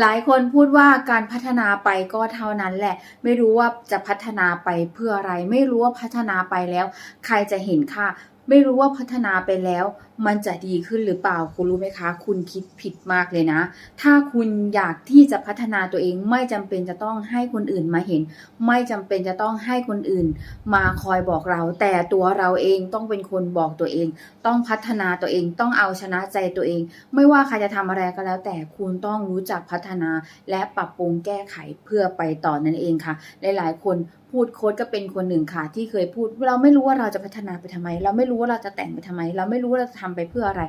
หลายคนพูดว่าการพัฒนาไปก็เท่านั้นแหละ ไม่รู้ว่าจะพัฒนาไปเพื่ออะไร ไม่รู้ว่าพัฒนาไปแล้ว ใครจะเห็นค่า ไม่รู้ว่าพัฒนาไปแล้ว มันจะดีขึ้นหรือเปล่าคุณรู้ไหมคะ คุณคิดผิดมากเลยนะ ถ้าคุณอยากที่จะพัฒนาตัวเองไม่จำเป็นจะต้องให้คนอื่นมาเห็น ไม่จำเป็นจะต้องให้คนอื่น มาคอยบอกเรา แต่ตัวเราเองต้องเป็นคนบอกตัวเอง ต้องพัฒนาตัวเองต้องเอาชนะใจตัวเอง ไม่ว่าใครจะทำอะไรก็แล้ว แต่คุณต้องรู้จักพัฒนาและปรับปรุงแก้ไขเพื่อไปต่อนั่นเองค่ะ หลายๆ คนพูดโค้ดก็เป็นคนหนึ่งค่ะ ที่เคยพูด เราไม่รู้ว่าเราจะพัฒนาไปทำไม เราไม่รู้ว่าเราจะแต่งไปทำไม เราไม่รู้ว่าเราจะทำไปเพื่ออะไร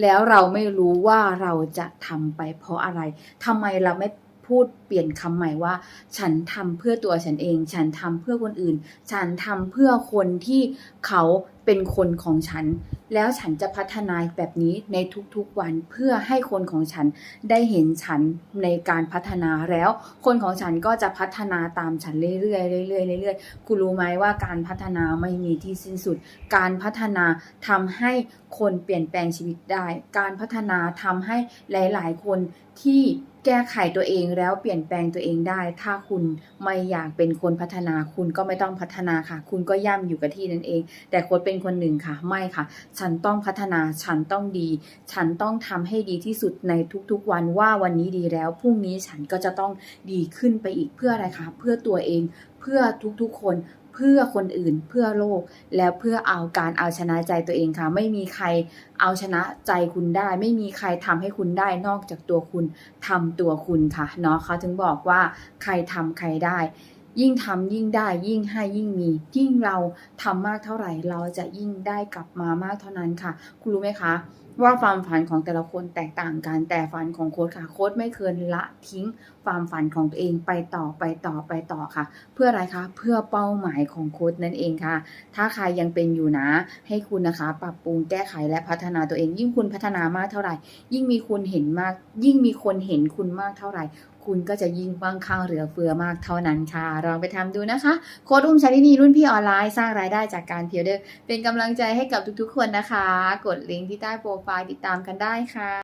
แล้วเราไม่รู้ว่าเราจะทำไปเพราะอะไรทำไมเราไม่พูดเปลี่ยนคำใหม่ว่า ฉันทำเพื่อตัวฉันเอง ฉันทำเพื่อคนอื่น ฉันทำเพื่อคนที่เขา เป็นคนของฉัน แล้วฉันจะพัฒนาแบบนี้ในทุกๆวันเพื่อให้คนของฉันได้เห็นฉันในการพัฒนาแล้ว คนของฉันก็จะพัฒนาตามฉันเรื่อยๆเรื่อยๆเรื่อยๆคุณรู้ไหมว่าการพัฒนาไม่มีที่สิ้นสุด การพัฒนาทำให้คนเปลี่ยนแปลงชีวิตได้ การพัฒนาทำให้หลายๆ คนที่แก้ไขตัวเองแล้วเปลี่ยนแปลงตัวเองได้ ถ้าคุณไม่อยากเป็นคนพัฒนา คุณก็ไม่ต้องพัฒนาค่ะ คุณก็ย่ำอยู่กับที่นั่นเอง แต่โค้ดเป็นคนหนึ่งค่ะ ไม่ค่ะ ฉันต้องพัฒนาฉันต้องดี ฉันต้องทำให้ดีที่สุดในทุกๆวันว่าวันนี้ดีแล้วพรุ่งนี้ฉันก็จะต้องดีขึ้นไปอีกเพื่ออะไรคะเพื่อตัวเองเพื่อทุกๆคนเพื่อคนอื่นเพื่อโลกแล้วเพื่อเอาการเอาชนะใจตัวเองค่ะ ไม่มีใครเอาชนะใจคุณได้ ไม่มีใครทำให้คุณได้นอกจากตัวคุณทำตัวคุณค่ะเนาะเขาถึงบอกว่าใครทำใครได้ ยิ่งทำยิ่งได้ยิ่งให้ยิ่งมี ยิ่งเราทำมากเท่าไหร่เราจะยิ่งได้กลับมามากเท่านั้นค่ะ คุณรู้ไหมคะ ว่าความฝันของแต่ละคนแตกต่างกัน แต่ฝันของโค้ดค่ะ โค้ดไม่เคยละทิ้งความฝันของตัวเองไปต่อไปต่อไปต่อค่ะ เพื่ออะไรคะเพื่อเป้าหมายของโค้ดนั่นเองค่ะ ถ้าใครยังเป็นอยู่นะ ให้คุณนะคะ ปรับปรุงแก้ไขและพัฒนาตัวเอง ยิ่งคุณพัฒนามากเท่าไหร่ ยิ่งมีคนเห็นมาก ยิ่งมีคนเห็นคุณมากเท่าไหร่ คุณก็จะยิ่งมั่งคั่งเหลือเฟือมากเท่านั้นค่ะลองไปทำดูนะคะ โค้ดอุ้มชาลินีรุ่นพี่ออนไลน์สร้างรายได้จากการเพียวเดอร์เป็นกำลังใจให้กับทุกๆ คนนะคะ กดลิงก์ที่ใต้โปรไฟล์ติดตามกันได้ค่ะ